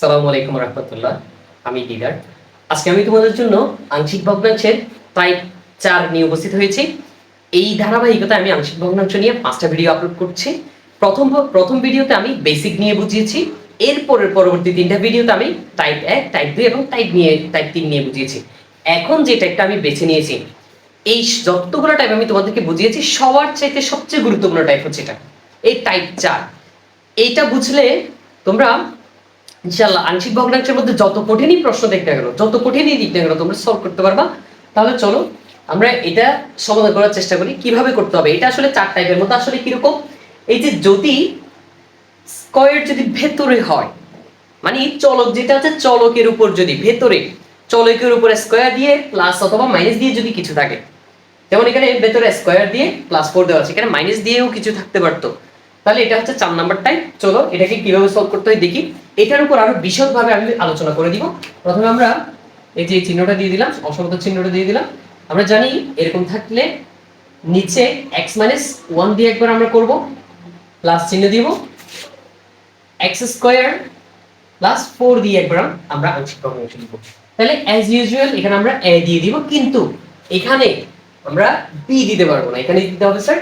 সালামু আলাইকুম রহমতুল্লাহ। আমি দিদার। আজকে আমি তোমাদের জন্য আংশিক ভগ্নাংশের টাইপ চার নিয়ে উপস্থিত হয়েছি। এই ধারাবাহিকতায় আমি আংশিক ভগ্নাংশ নিয়ে পাঁচটা ভিডিও আপলোড করছি। প্রথম প্রথম ভিডিওতে আমি বেসিক নিয়ে বুঝিয়েছি। এরপরের পরবর্তী তিনটা ভিডিওতে আমি টাইপ এক টাইপ দুই এবং টাইপ নিয়ে টাইপ তিন নিয়ে বুঝিয়েছি। এখন যে টাইপটা আমি বেছে নিয়েছি, এই যতগুলো টাইপ আমি তোমাদেরকে বুঝিয়েছি, সবার চাইতে সবচেয়ে গুরুত্বপূর্ণ টাইপ হচ্ছে এটা। এই টাইপ চার। এইটা বুঝলে তোমরা ইনশাল্লাহ আংশিক ভগ্নাংশের মধ্যে যত কঠিনই প্রশ্ন দেখতে গেল যত কঠিনই না কেন তোমরা সলভ করতে পারবা। তাহলে চলো, আমরা এটা সমাধান করার চেষ্টা করি, কীভাবে করতে হবে? এটা আসলে চার টাইপের মধ্যে আসলে কীরকম? এই যে যদি স্কয়ার যদি ভেতরে হয় মানে চলক যেটা আছে, চলকের উপর যদি ভেতরে, চলকের উপরে স্কয়ার দিয়ে প্লাস অথবা মাইনাস দিয়ে যদি কিছু থাকে, যেমন এখানে ভেতরে স্কয়ার দিয়ে প্লাস ফোর দেওয়া আছে, এখানে মাইনাস দিয়েও কিছু থাকতে পারতো। তাহলে এটা হচ্ছে চার নাম্বার টাইপ চলো, এটাকে কীভাবে সলভ করতে হয় দেখি। এটার উপর আরও বিশদভাবে আমি আলোচনা করে দিব। প্রথমে আমরা এই যে চিহ্নটা দিয়ে দিলাম অসংখ্য চিহ্নটা দিয়ে দিলাম। আমরা জানি এরকম থাকলে নিচে এক্স মাইনাস ওয়ান দিয়ে একবার আমরা করব প্লাস চিহ্ন দিব। এক্স স্কোয়ার প্লাস ফোর দিয়ে একবার আমরা আংশিক ভগ্নাংশ দিব। তাহলে অ্যাজ ইউজুয়াল এখানে আমরা এ দিয়ে দিব, কিন্তু এখানে আমরা বি দিতে পারব না। এখানে দিতে হবে স্যার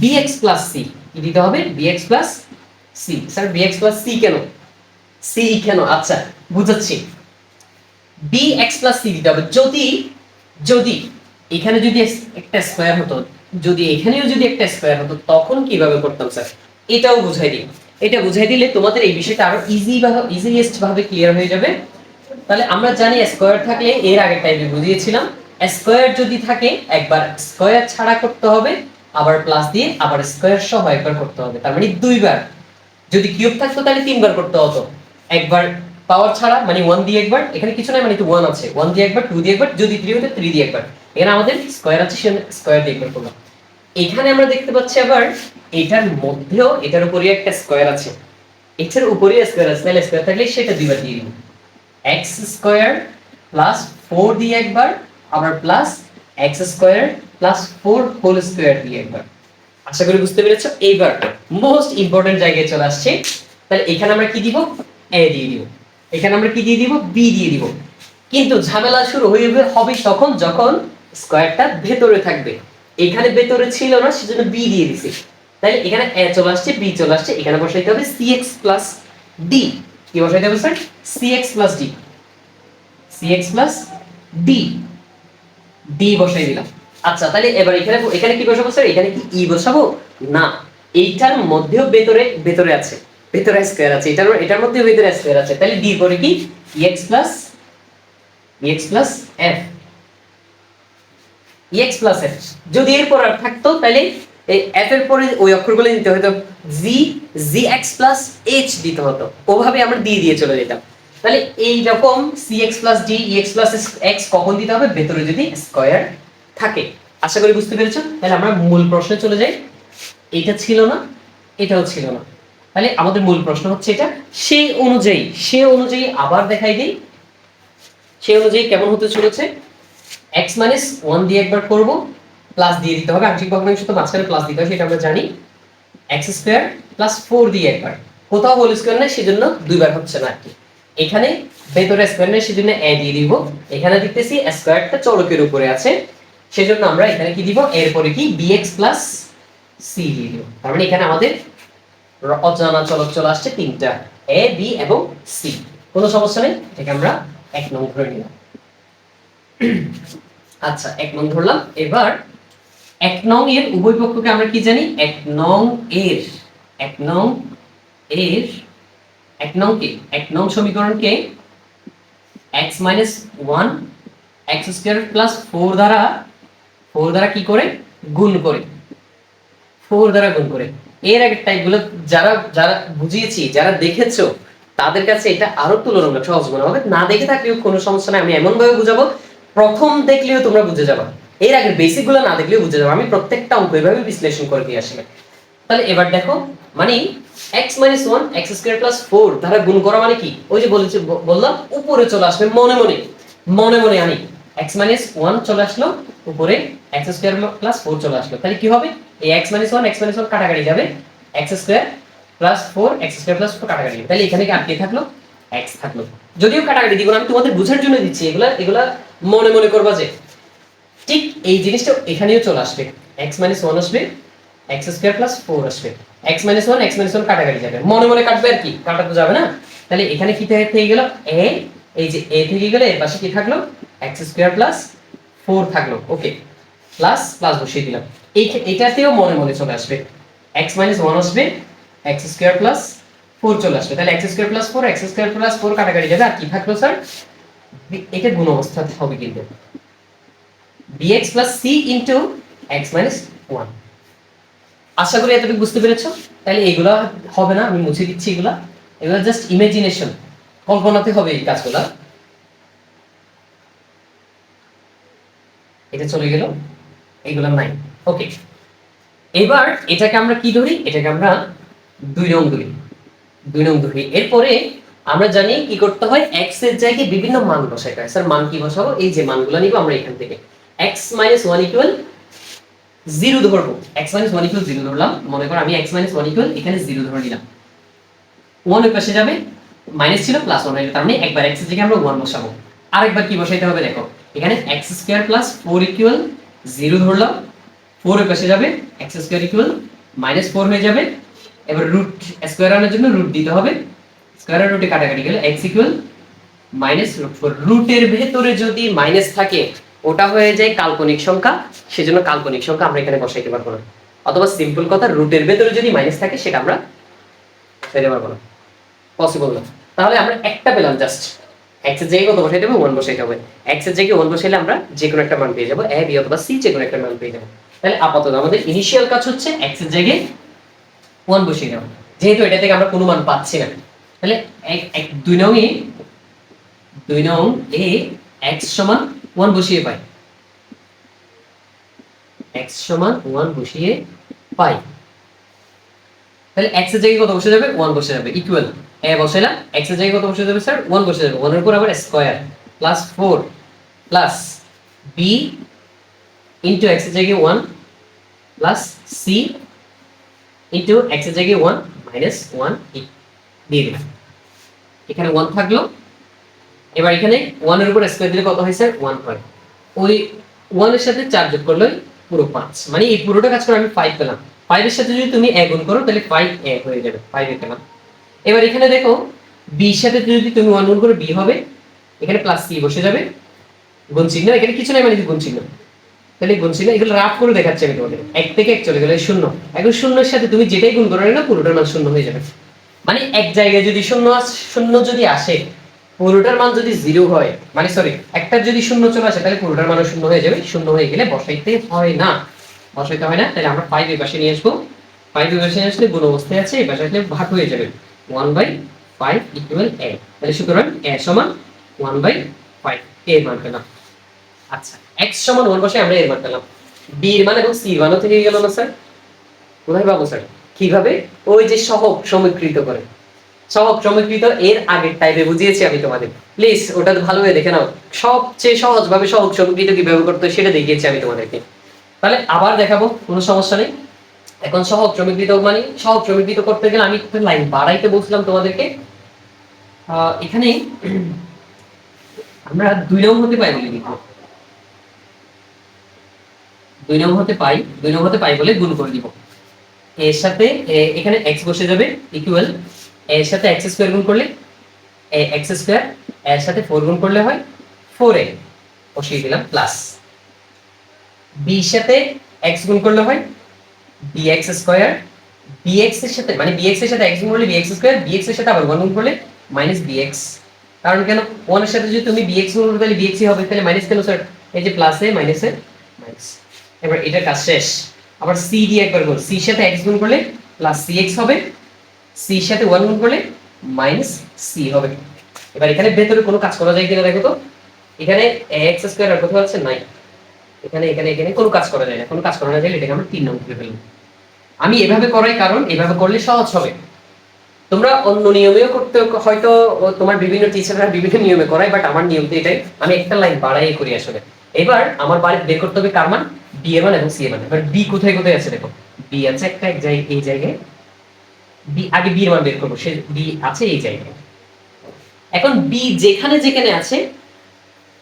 bx প্লাস সি দিতে হবে? bx plus c sir bx plus c কেন? সি কেন? আচ্ছা বুঝাচ্ছি। Bx প্লাস সি দিতে হবে যদি যদি এখানে যদি একটা স্কয়ার হতো, যদি এখানেও যদি একটা স্কয়ার হতো, তখন কীভাবে করতাম স্যার এটাও বুঝাই দিই। এটা বুঝাই দিলে তোমাদের এই বিষয়টা আরও ইজি ভাবে ইজিয়েস্ট ভাবে ক্লিয়ার হয়ে যাবে। তাহলে আমরা জানি স্কয়ার থাকলে এর আগে টাইমে বুঝিয়েছিলাম স্কয়ার যদি থাকে, একবার স্কয়ার ছাড়া করতে হবে, আবার প্লাস দিয়ে আবার স্কয়ার সহ একবার করতে হবে। তার মানে দুইবার। যদি কিউব থাকতো তাহলে তিনবার করতে হতো। একবার পাওয়ার ছাড়া মানে ওয়ান দিয়ে একবার, এখানে কিছু নাই মানে ওয়ান আছে। ওয়ান দিয়ে একবার টু দিয়ে একবার, যদি থ্রি হতো থ্রি দিয়ে একবার। এখানে আমাদের স্কয়ার আছে, সে স্কয়ার দিয়ে একবার করলাম। এখানে আমরা দেখতে পাচ্ছি আবার, এটার মধ্যেও, এটার উপরে একটা স্কয়ার আছে। এটার উপরে স্কয়ার আছে, তাহলে স্কয়ার থাকলে সেটা দুইবার দিয়ে দিব। এক্স স্কয়ার প্লাস ফোর দিয়ে একবার, আবার plus x square plus four whole square দিয়ে একবার। আশা করি বুঝতে পেরেছ? এইবার মোস্ট ইম্পর্টেন্ট জায়গায় চলে আসছে। তাহলে এখানে আমরা কি দিব? এ দিয়ে দিব। এখানে আমরা কি দিয়ে দিব? বি দিয়ে দিব। কিন্তু ঝামেলা শুরু হয়ে হবে তখন যখন স্কয়ারটা ভেতরে থাকবে। এখানে ভেতরে ছিল না, সেজন্য বি দিয়ে দিছি। তাহলে এখানে এ চলে আসছে বি চলে আসছে, এখানে বসাইতে হবে সি এক্স প্লাস ডি কি বসাইতে হবে, sir? C x plus d c x plus d d বসাই দিলাম। আচ্ছা তাহলে এবার এখানে এখানে কি বসাবো, স্যার? এখানে কি ই বসাবো? না। এইটার মধ্যেও ভেতরে ভেতরে আছে। ভেতরে স্কয়ার আছে। এটার এটার মধ্যেও ভেতরে স্কয়ার আছে। তাহলে ডি করে কি? X plus x plus f x plus f যদি এরপর আর থাকতো, তাহলে এই এফ এর পরে ওই অক্ষরগুলো দিতে হতো। G g x plus h দিতে হতো। ওভাবে আমরা দিয়ে দিয়ে চলে যেতাম। তাহলে এই রকম c x plus d x plus x কখন দিতে হবে? ভেতরে যদি স্কয়ার থাকে। আশা করি বুঝতে পেরেছ? তাহলে আমরা মূল প্রশ্নে চলে যাই। এটা ছিল না, এটাও ছিল না। তাহলে আমাদের মূল প্রশ্ন হচ্ছে এটা, সেই অনুযায়ী, সে অনুযায়ী আবার দেখাই দিই। সেই অনুযায়ী কেমন হতে চলেছে? এক্স মাইনাস ওয়ান দিয়ে একবার করব প্লাস দিয়ে দিতে হবে। আংশিক ভগ্নাংশ তো মাঝখানে প্লাস দিতে হয়, সেটা আমরা জানি। এক্স স্কোয়ার প্লাস ফোর দিয়ে একবার। কোথাও হোল স্কোয়ার নেই, সেজন্য দুইবার হচ্ছে না আর কি। এখানে ভেতরে স্কোয়ার নেই, সেজন্য এ দিয়ে দিব। এখানে দেখতেছি স্কোয়ারটা চলকের উপরে আছে। সেজন্য আমরা এখানে কি দিব? এরপরে কি? বিএক্স প্লাস সি দিয়ে দিব। তার মানে এখানে আমাদের অজানা চলক চলে আসছে তিনটা এ বি এবং সি কোনো সমস্যা নেই? এটাকে আমরা এক নং ধরে নিলাম। আচ্ছা এক নং ধরলাম। এবার এক নং এর উভয় পক্ষকে আমরা কি জানি? এক নং এর, এক নং এর, এক নং কে? এক নং সমীকরণকে x minus one x square plus four দ্বারা ফোর দ্বারা কি করে? গুণ করে। ফোর দ্বারা গুণ করে। এর আগের টাইপগুলো যারা যারা বুঝিয়েছি, যারা দেখেছ, তাদের কাছে এটা আরও তুলনামূলক সহজ মনে হবে। না দেখে থাকলেও কোনো সমস্যা নাই, আমি এমন ভাবে বুঝাবো, প্রথম দেখলেও তোমরা বুঝে যাবা। এর আগে বেসিকগুলো না দেখলেও বুঝে যাব। আমি প্রত্যেকটা অঙ্ক এভাবে বিশ্লেষণ করে দিয়ে আসবে তাহলে এবার দেখো মানে x minus one x square plus four দ্বারা গুণ করা মানে কি? ওই যে বলেছি বললাম, উপরে চলে আসবে মনে মনে। মনে মনে আনি এক্স মাইনাস ওয়ান চলে আসলো, উপরে এক্স স্কোয়ার প্লাস ফোর চলে আসলো। তাহলে কি হবে? এই x minus one x minus one কাটাকাটি যাবে। X square plus four x square plus four কাটাকাটি তাহলে এখানে কি আটকে থাকল? এক্স থাকল। যদিও কাটাকাটি দিব আমি তোমাদের বোঝার জন্য দিচ্ছি। এগুলা এগুলা মনে মনে করবা যে ঠিক এই জিনিসটা এখানেও চলে আসবে। এক্স মাইনাস ওয়ান আসবে এক্স স্কোয়ার প্লাস ফোর আসবে। X minus one x minus one কাটাকাটি যাবে। মনে মনে কাটবে আর কি, কাটা তো যাবে না। তাহলে এখানে কি থেকে গেল? এ এই যে এ থেকে গেলে, এর পাশে কি থাকল? এক্স স্কোয়ার প্লাস ফোর থাকল। ওকে প্লাস প্লাস বসিয়ে দিলাম। এই এটাতেও মনে মনে চলে আসবে। এক্স মাইনাস ওয়ান আসবে এক্স স্কোয়ার প্লাস ফোর চলে আসবে। তাহলে x square plus four x square plus four কাটাকাটি যাবে। আর কি থাকল স্যার এটা গুণ অবস্থা হবে কিন্তু। bx plus c into x minus 1 আশা করি এতটুকু বুঝতে পেরেছ? তাহলে এগুলা হবে না, আমি মুছে দিচ্ছি এগুলা। এগুলা জাস্ট ইমাজিনেশন কল্পনাতে হবে এই কাজগুলা। এটা চলে গেল এগুলা নাই। ওকে এবার এটাকে আমরা কি ধরি? এটাকে আমরা দুই নং ধরি। দুই নং ধরি। এরপরে আমরা জানি কি করতে হয়? এক্সের জায়গায় বিভিন্ন মান বসাইতে হয়। স্যার, মান কি বসাবো? এই যে মানগুলো নিব আমরা এখান থেকে। X minus one equal zero ধরবো। X minus one equal zero ধরলাম। মনে করো আমি এক্স মাইনাস ওয়ান ইকুয়াল এখানে জিরো ধরে নিলাম। ওয়ান ওই পাশে যাবে মাইনাস ছিল প্লাস ওয়ান তার মানে একবার এক্সের জায়গায় আমরা ওয়ান বসাবো। আরেকবার কি বসাইতে হবে দেখো? এখানে x square plus four equal zero ধরলাম। ফোর ওই পাশে যাবে x square equal minus four হয়ে যাবে। এবার রুট স্কোয়ার আনার জন্য রুট দিতে হবে। স্কোয়ার রুটে কাটাকাটি গেলে x equal minus root four রুটের ভেতরে যদি মাইনাস থাকে, ওটা হয়ে যায় কাল্পনিক সংখ্যা। সেজন্য কাল্পনিক সংখ্যা আমরা এখানে বসাইতে পারব না। অথবা সিম্পল কথা রুটের ভেতরে যদি মাইনাস থাকে, সেটা আমরা বসাইতে পারব না। পসিবল না। তাহলে আমরা একটা পেলাম জাস্ট এক্সের জায়গায় কত বসাইতে হবে ওয়ান বসাইতে হবে। এক্সের জায়গায় ওয়ান বসাইলে আমরা যে কোনো একটা মান পেয়ে যাব। এ বি অথবা সি যে কোনো একটা মান পেয়ে যাব। তাহলে আপাতত আমাদের ইনিশিয়াল কাজ হচ্ছে এক্সের জায়গায় ওয়ান বসিয়ে দেওয়া। যেহেতু এটা থেকে আমরা কোনো মান পাচ্ছি না। তাহলে এক দুই নং এ, দুই নং এ এক্স সমান ওয়ান বসিয়ে পাই। এক্স সমান ওয়ান বসিয়ে পাই। তাহলে এক্সের জায়গায় কত বসে যাবে? ওয়ান বসে যাবে। ইকুয়াল এ বসাইলাম এক্সের জায়গায় কত বসে যাবে স্যার ওয়ান বসে যাবে। ওয়ানের উপর আবার square plus four plus b into এক্সের জায়গায় ওয়ান প্লাস সি ইন্টু এক্সের জায়গায় ওয়ান মাইনাস ওয়ান দিয়ে দিলাম। এখানে ওয়ান থাকল। এবার এখানে ওয়ানের উপর স্কোয়ার দিলে কত হয় স্যার ওয়ান হয়। ওই ওয়ানের সাথে চার যোগ করলে পুরো পাঁচ। মানে এই পুরোটা কাজ করে আমি ফাইভ পেলাম। ফাইভের সাথে যদি তুমি এক গুণ করো, তাহলে ফাইভ এক হয়ে যাবে। ফাইভ এ পেলাম। এবার এখানে দেখো বির সাথে যদি তুমি ওয়ান গুণ করো বি হবে। এখানে প্লাস সি বসে যাবে। গুণ চিহ্ন, এখানে কিছু নাই মানে গুণ চিহ্ন। তাহলে গুণ চিহ্ন, এগুলো রাফ করে দেখাচ্ছে আমি তোমাদের। এক থেকে এক চলে গেলে শূন্য। এখন শূন্যের সাথে তুমি যেটাই গুণ করো না পুরোটার মান শূন্য হয়ে যাবে। মানে এক জায়গায় যদি শূন্য শূন্য যদি আসে, পুরোটার মান যদি জিরো হয় মানে সরি একটা যদি শূন্য চলে আসে, তাহলে পুরোটার মান শূন্য হয়ে যাবে। শূন্য হয়ে গেলে বসাইতে হয় না। বসাইতে হয় না, তাহলে আমরা ফাইভ এই পাশে নিয়ে আসব। ফাইভ এই পাশে নিয়ে আসলে গুণ অবস্থায় আছে এই পাশে আসলে ভাগ হয়ে যাবে। One by five equal a তাহলে সুতরাং এ সমান ওয়ান বাই ফাইভ এর মান পেলাম। আচ্ছা এক্স সমান ওয়ান বসে আমরা এর মান পেলাম। বি এর মান এবং সি এর মানও থেকে গেল না স্যার কোথায় পাবো স্যার কীভাবে? ওই যে সহগ সমীকৃত করে। সহগ সমীকৃত এর আগের টাইপে বুঝিয়েছি আমি তোমাদের। প্লিজ ওটা ভালোভাবে দেখে নাও। সবচেয়ে সহজ ভাবে সহগ সমীকৃত কীভাবে করতে সেটা দেখিয়েছি আমি তোমাদেরকে। তাহলে আবার দেখাবো, কোনো সমস্যা নেই। এখন সহগ সমীকৃত মানে সহগ সমীকৃত করতে গেলে আমি একটা লাইন বাড়াইতে বলছিলাম তোমাদেরকে। এখানে আমরা দুই নং হতে পাই বলে লিখব। দুই নং হতে পাই, দুই নং হতে পাই বলে গুণ করে দিব এর সাথে এখানে এক্স বসে যাবে ইকুয়াল এর সাথে এক্স স্কোয়ার গুণ করলে এক্স স্কোয়ার এর সাথে ফোর গুণ করলে হয় ফোর এ। বসিয়ে দিলাম প্লাস বি সাথে এক্স গুণ করলে হয় এক্স স্কোয়ার বিএক্স এর সাথে মানে বিএক্স এর সাথে এক্স গুণ করলে বিএক্স স্কোয়ার বিএক্স এর সাথে আবার ওয়ান গুণ করলে মাইনাস বিএক্স কারণ কেন? ওয়ানের সাথে যদি তুমি বিএক্স গুণ করবে তাহলে বিএক্সই হবে, তাহলে মাইনাস কেন স্যার এই যে প্লাসে মাইনাসে মাইনাস এবার এটার কাজ শেষ। আবার সি দিয়ে একবার গুণ সির সাথে এক্স গুণ করলে প্লাস সি এক্স হবে সির সাথে ওয়ান গুণ করলে মাইনাস সি হবে। এবার এখানে ভেতরে কোনো কাজ করা যায় কিনা দেখো তো। এখানে এক্স স্কোয়ার আর কোথাও আছে? নাই। এখানে এখানে এখানে কোনো কাজ করা যায় না, কোনো কাজ করা না যায় এটাকে আমরা তিন নম্বর করে ফেলব। আমি এভাবে করাই কারণ এভাবে করলে সহজ হবে। তোমরা অন্য নিয়মেও করতে, হয়তো তোমার বিভিন্ন টিচাররা বিভিন্ন নিয়মে করায় বাট আমার নিয়ম তো এটাই। আমি একটা লাইন বাড়াই করি আসলে। এবার আমার বাড়ি বের করতে হবে কার মান? বি এ মান এবং সি এ মান। এবার বি কোথায় কোথায় আছে দেখো? বি আছে একটা, এক জায়গায়, এই জায়গায়। বি আগে বি এর মান বের করব। সে বি আছে এই জায়গায়। এখন বি যেখানে যেখানে আছে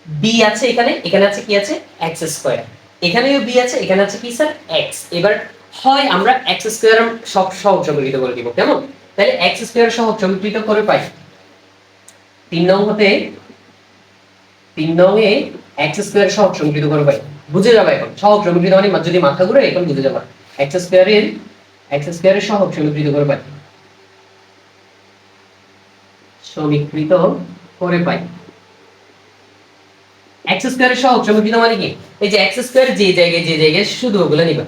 বি আছে এখানে এখানে আছে কি আছে? এক্স স্কোয়ার এখানেও বি আছে, এখানে আছে কি স্যার এক্স এবার হয় আমরা এক্স স্কোয়ার সব সমীকৃত করে দিব, কেমন? তাহলে এক্স স্কোয়ার সহগ সমীকৃত করে পাই। তিন নং হতে তিন নং এ এক্স স্কোয়ার সহ সমীকৃত করে পাই। বুঝে যাবে এখন? সহগ সমীকৃত মানে যদি মাথা ঘুরে, এখন বুঝে যাবে। এক্স স্কোয়ারের এক্স স্কোয়ারের সহ সমীকৃত করে পাই। সমীকৃত করে পাই। এক্স স্কোয়ারের সহগ সমীকৃত মানে কি? এই যে এক্স স্কোয়ার যে জায়গায় যে জায়গায় শুধু ওগুলো নিবা।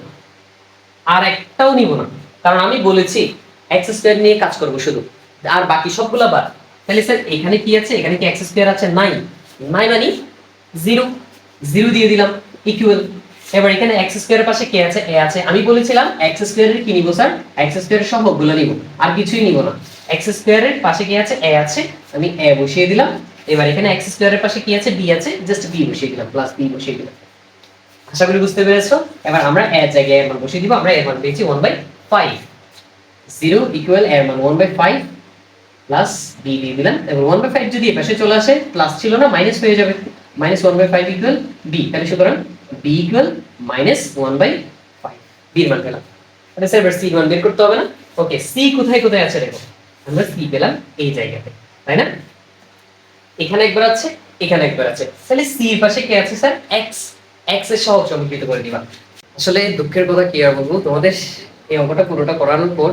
আর একটাও নিব না। কারণ আমি বলেছি এক্স স্কোয়ার নিয়ে কাজ করব শুধু। আর বাকি সবগুলো বাদ। তাহলে স্যার, এখানে কি আছে? এখানে কি এক্স স্কোয়ার আছে? নাই। নাই মানে জিরো জিরো দিয়ে দিলাম। ইকুয়াল এবার এখানে এক্স স্কোয়ারের পাশে কে আছে? এ আছে। আমি বলেছিলাম এক্স স্কোয়ারের কি নিব, স্যার? এক্স স্কোয়ারের সহগগুলো নিব। আর কিছুই নিব না। এক্স স্কোয়ারের পাশে কি আছে? এ আছে। আমি এ বসিয়ে দিলাম। এবার এখানে এক্স স্কোয়ারের পাশে কি আছে? বি আছে। জাস্ট বি বসিয়ে দিলাম প্লাস বি বসিয়ে দিলাম। আশা করি বুঝতে পেরেছ? এবার আমরা এর জায়গায় এর মান বসিয়ে দিব। আমরা এর মান পেয়েছি one by five zero equal এর মান one by five plus b দিয়ে দিলাম। এবং ওয়ান বাই ফাইভ যদি এপাশে চলে আসে প্লাস ছিল না মাইনাস হয়ে যাবে। Minus one by five equal b তাহলে সুতরাং b equal minus one by five বির মান পেলাম। তাহলে স্যার এবার সি মান বের করতে হবে না? ওকে সি কোথায় কোথায় আছে দেখো? আমরা সি পেলাম এই জায়গাতে, তাই না? এখানে একবার আছে, এখানে একবার আছে। তাহলে সি পাশে কে আছে, স্যার? এক্স এক্সের সহগ সমীকৃত করে দিবা। আসলে দুঃখের কথা কি আর বলব? তোমাদের এই অঙ্কটা পুরোটা করানোর পর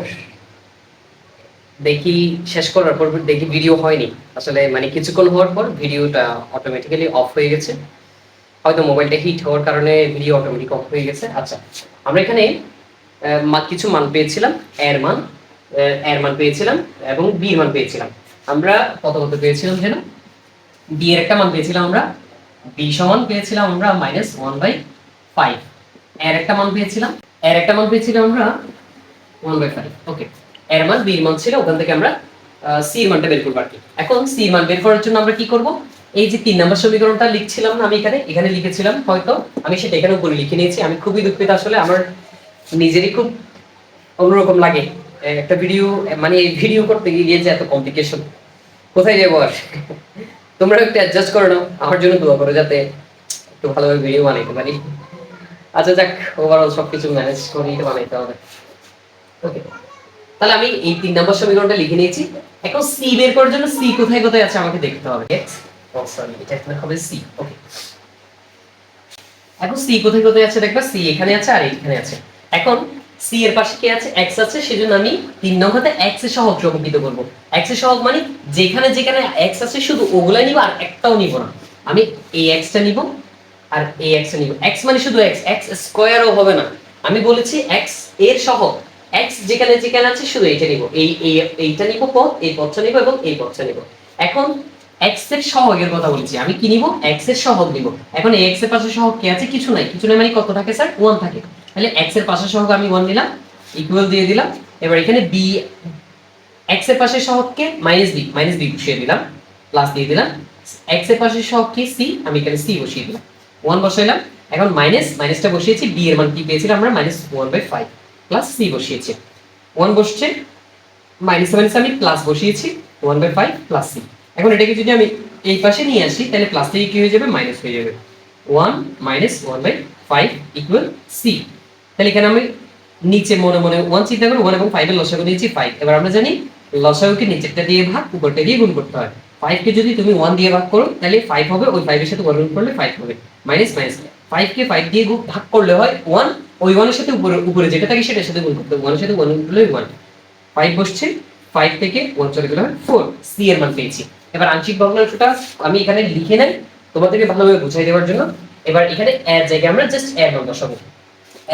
দেখি, শেষ করার পর দেখি ভিডিও হয়নি। আসলে মানে কিছুক্ষণ হওয়ার পর ভিডিওটা অটোমেটিক্যালি অফ হয়ে গেছে। হয়তো মোবাইলটা হিট হওয়ার কারণে ভিডিও অটোমেটিক অফ হয়ে গেছে। আচ্ছা আমরা এখানে কিছু মান পেয়েছিলাম, এর মান এর মান পেয়েছিলাম এবং বি মান পেয়েছিলাম। আমরা কত কত পেয়েছিলাম যেন? বি এর একটা মান পেয়েছিলাম আমরা বি সমান পেয়েছিলাম আমরা মাইনাস ওয়ান বাই ফাইভ এর একটা মান পেয়েছিলাম এর একটা মান পেয়েছিলাম আমরা ওয়ান বাই ফাইভ ওকে এর মান বির মান ছিল, ওখান থেকে আমরা সি এর মানটা বের করব আর কি। এখন সি মান বের করার জন্য আমরা কি করব? এই যে তিন নম্বর সমীকরণটা লিখছিলাম না আমি এখানে এখানে লিখেছিলাম হয়তো, আমি সেটা এখানে উপরে লিখে নিয়েছি। আমি খুবই দুঃখিত, আসলে আমার নিজেরই খুব অন্যরকম লাগে একটা ভিডিও মানে এই ভিডিও করতে গিয়ে যে এত কমপ্লিকেশন কোথায় যাব আর? তোমরা একটু অ্যাডজাস্ট করে নাও। আমার জন্য দোয়া করো যাতে একটু ভালোভাবে ভিডিও বানাইতে পারি। আচ্ছা যাক ওভারঅল সবকিছু ম্যানেজ করেই তো বানাইতে হবে। তাহলে আমি এই তিন নম্বর সমীকরণটা লিখে নিয়েছি। এখন সি বের করার জন্য সি কোথায় কোথায় আছে আমাকে দেখতে হবে সরি এটা এখানে হবে সি ওকে এখন সি কোথায় কোথায় আছে দেখবা? সি এখানে আছে আর এখানে আছে। এখন সি এর পাশে কি আছে? এক্স আছে, সেজন্য আমি তিন নম্বরতে এক্সের সহগ সমন্বিত করব। এক্সের সহগ মানে যেখানে যেখানে এক্স আছে, শুধু ওগুলাই নিব আর একটাও নিব না। আমি এই এক্সটা নিব আর এই এক্সটা নিব। এক্স মানে শুধু এক্স এক্স স্কোয়ারও হবে না। আমি বলেছি এক্সের সহগ। এক্স যেখানে যেখানে আছে, শুধু এইটা নিব। এই এই, এইটা নিব পদ এই পদটা নিব এবং এই পদটা নিব। এখন এক্সের সহগের কথা বলছি। আমি কি নিব? এক্সের সহগ নিব। এখন এক্সের পাশে সহগ কি আছে? কিছু নাই। কিছু নাই মানে কত থাকে, স্যার? ওয়ান থাকে। তাহলে এক্সের পাশে সহগ আমি ওয়ান দিলাম ইকুয়াল দিয়ে দিলাম। এবার এখানে বি এক্সের পাশে সহগকে মাইনাস বি মাইনাস বি বসিয়ে দিলাম প্লাস দিয়ে দিলাম। এক্সের পাশে সহগ কি সি আমি এখানে সি বসিয়ে দিলাম। ওয়ান বসাইলাম, এখন মাইনাস মাইনাসটা বসিয়েছি বি এর মান কি পেয়েছিলাম আমরা? Minus one by five plus c বসিয়েছি। ওয়ান বসছে মাইনাস মাইনাস আমি প্লাস বসিয়েছি one by five plus c এখন এটাকে যদি আমি এই পাশে নিয়ে আসি, তাহলে প্লাস থেকে কি হয়ে যাবে? মাইনাস হয়ে যাবে। One minus one by five equal c তাহলে এখানে আমি নিচে মনে মনে ওয়ান চিন্তা করে ওয়ান এবং ফাইভের লসাগু নিয়েছি ফাইভ এবার আমরা জানি লসাগুকে নিচেরটা দিয়ে ভাগ, উপরটা দিয়ে গুণ করতে হয়। ফাইভকে যদি তুমি ওয়ান দিয়ে ভাগ করো, তাহলে ফাইভ হবে, ওই ফাইভের সাথে ওয়ান গুণ করলে ফাইভ হবে। মাইনাস মাইনাস ফাইভকে ফাইভ দিয়ে ভাগ করলে হয় ওয়ান ওই ওয়ানের সাথে উপরে উপরে যেটা থাকে সেটার সাথে গুণ করতে ওয়ানের সাথে ওয়ান গুণ করলে ওয়ান ফাইভ বসছে ফাইভ থেকে ওয়ান চলে গেলে হয় ফোর সি এর মান পেয়েছি। এবার আংশিক ভগ্নাংশটা আমি এখানে লিখে নেই, তোমাদেরকে ভালোভাবে বুঝাই দেওয়ার জন্য। এবার এখানে এর জায়গায় আমরা জাস্ট এর মান বসাবো।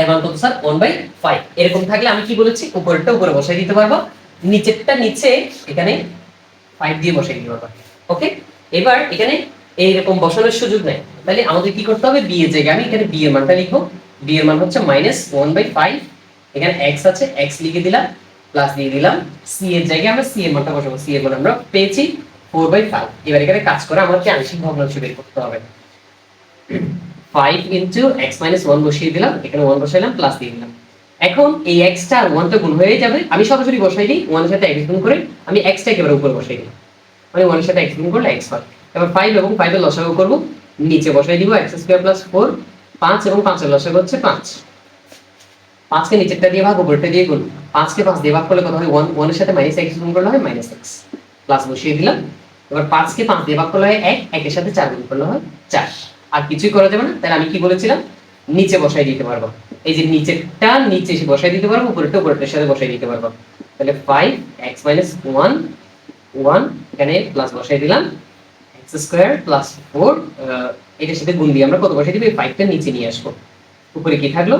এর মান কত স্যার? ওয়ান বাই ফাইভ এরকম থাকলে আমি কি বলেছি? উপরেরটা উপরে বসাই দিতে পারব। নিচেরটা নিচে এখানে ফাইভ দিয়ে বসাই দিতে পারব। ওকে এবার এখানে এইরকম বসানোর সুযোগ নেই। তাহলে আমাদের কি করতে হবে? বি এর জায়গায় আমি এখানে বি এর মানটা লিখব। বি এর মান হচ্ছে মাইনাস ওয়ান বাই ফাইভ এখানে এক্স আছে এক্স লিখে দিলাম প্লাস দিয়ে দিলাম। সি এর জায়গায় আমরা সি এর মানটা বসাবো। সি এর মান আমরা পেয়েছি ফোর বাই ফাইভ এবার এখানে কাজ করে আমাকে আংশিক ভগ্নাংশ বের করতে হবে। Five into x minus one বসিয়ে দিলাম, এখানে ওয়ান বসাইলাম প্লাস দিয়ে দিলাম। এখন এই এক্সটা আর ওয়ানটা গুণ হয়ে যাবে। আমি সরাসরি বসাই দিই ওয়ানের সাথে এক্স গুণ করে আমি এক্সটা একেবারে উপরে বসাই দিই মানে ওয়ানের সাথে এক্স গুণ করলে এক্স হয়। এবার ফাইভ এবং ফাইভের লসাগু করব। নিচে বসাই দিব এক্স স্কোয়ার প্লাস ফোর পাঁচ এবং পাঁচের লসাগু হচ্ছে পাঁচ। পাঁচকে নিচেরটা দিয়ে ভাগ উপরটা দিয়ে গুণ। পাঁচকে পাঁচ দিয়ে ভাগ করলে কত হয়? ওয়ান ওয়ানের সাথে মাইনাস এক্স গুণ করলে হয় মাইনাস এক্স প্লাস বসিয়ে দিলাম। এবার পাঁচকে পাঁচ দিয়ে ভাগ করলে হয় এক, একের সাথে চার গুণ করলে হয় চার। আর কিছুই করা যাবে না, তাহলে আমি কি বলেছিলাম? নিচে বসাই দিতে পারব। এই যে নিচেরটা, নিচে এসে বসাই দিতে পারব, উপরেরটা, উপরেরটার সাথে বসাই দিতে পারব। তাহলে five x minus one one এখানে প্লাস বসাই দিলাম। এক্স স্কোয়ার প্লাস ফোর এটার সাথে গুণ দিয়ে আমরা কত বসাই দিব? এই ফাইভটা নিচে নিয়ে আসব। উপরে কি থাকল?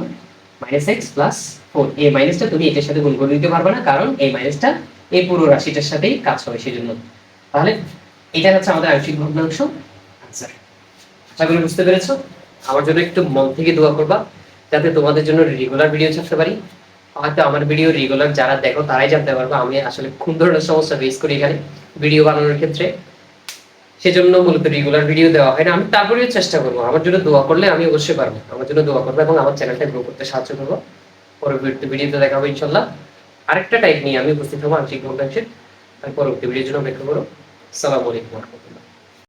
মাইনাস এক্স প্লাস ফোর এই মাইনাসটা তুমি এটার সাথে গুণ করে দিতে পারবে না, কারণ এই মাইনাসটা এই পুরো রাশিটার সাথেই কাজ হবে সেই জন্য তাহলে এটা হচ্ছে আমাদের আংশিক ভগ্নাংশ। আনসার আশা বুঝতে পেরেছ? আমার জন্য একটু মন থেকে দোয়া করবা, যাতে তোমাদের জন্য রেগুলার ভিডিও ছাড়তে পারি। হয়তো আমার ভিডিও রেগুলার যারা দেখো, তারাই জানতে পারব আমি আসলে কোন ধরনের সমস্যা ফেস করি এখানে ভিডিও বানানোর ক্ষেত্রে। সেজন্য মূলত রেগুলার ভিডিও দেওয়া হয় না। আমি তারপরেও চেষ্টা করব। আমার জন্য দোয়া করলে আমি অবশ্যই পারব। আমার জন্য দোয়া করব এবং আমার চ্যানেলটা গ্রো করতে সাহায্য করব। পরবর্তী ভিডিওতে দেখাবো ইনশাল্লাহ আরেকটা টাইপ নিয়ে আমি উপস্থিত হব আংশিক আর পরবর্তী ভিডিওর জন্য অপেক্ষা করো। সালাম আলাইকুম।